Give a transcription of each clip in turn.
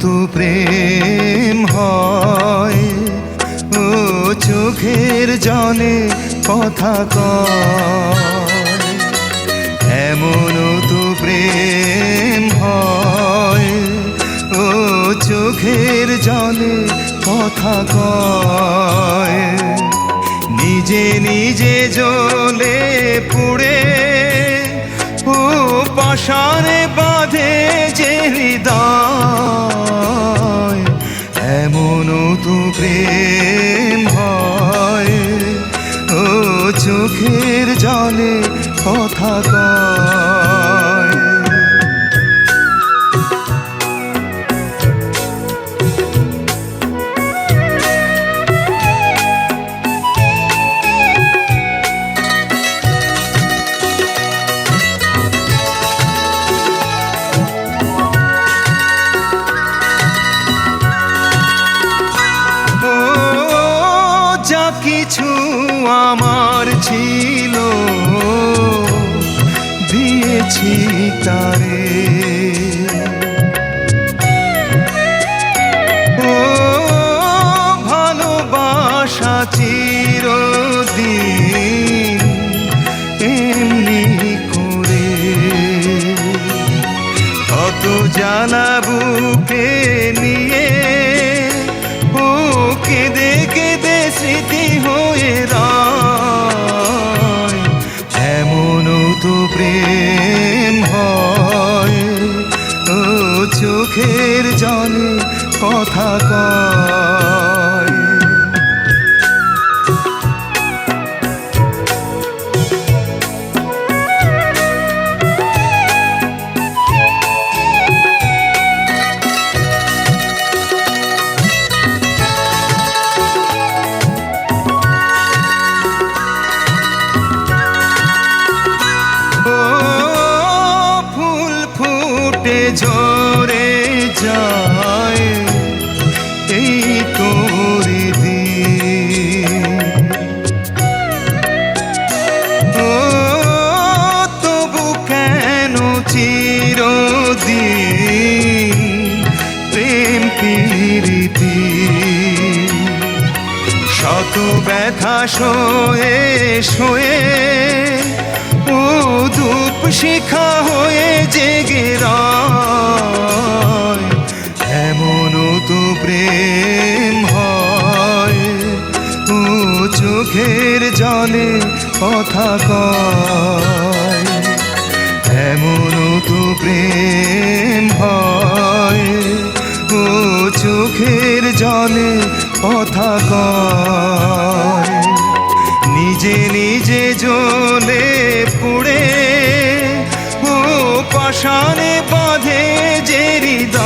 কিন্তু প্রেম হয়। ও চোখের জলে কথা কয়। এমনও তো প্রেম হয়। ও চোখের জলে কথা কয়। নিজে নিজে জলে পুড়ে ও পাশারে বাঁধে যে হৃদয়। প্রেম হয়। ও চোখের জলে কথা কয়। কিছু আমার ছিল দিয়েছি তারে। প্রেম হয় ও চোখের জলে কথা কয়। ফুটে ঝরে যায়, এই তোরে দিন তবু কেন চিরদিন প্রেম প্রীতি? শত ব্যথা শোয়ে শোয়ে ধূপ শিখা হয়ে জেগে এমন তো প্রেম হয়, ও চোখের জলে কথা কয়। এমন তো প্রেম হয়, ও চোখের জলে কথা কয়। বাঁধে যে হৃদয়,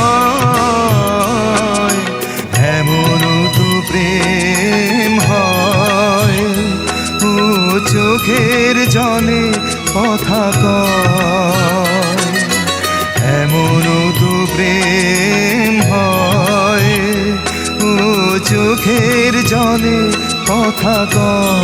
এমন তো প্রেম হয়। চোখের জলে কথা কয়, এমন তো প্রেম হয়। চোখের জলে কথা কয়।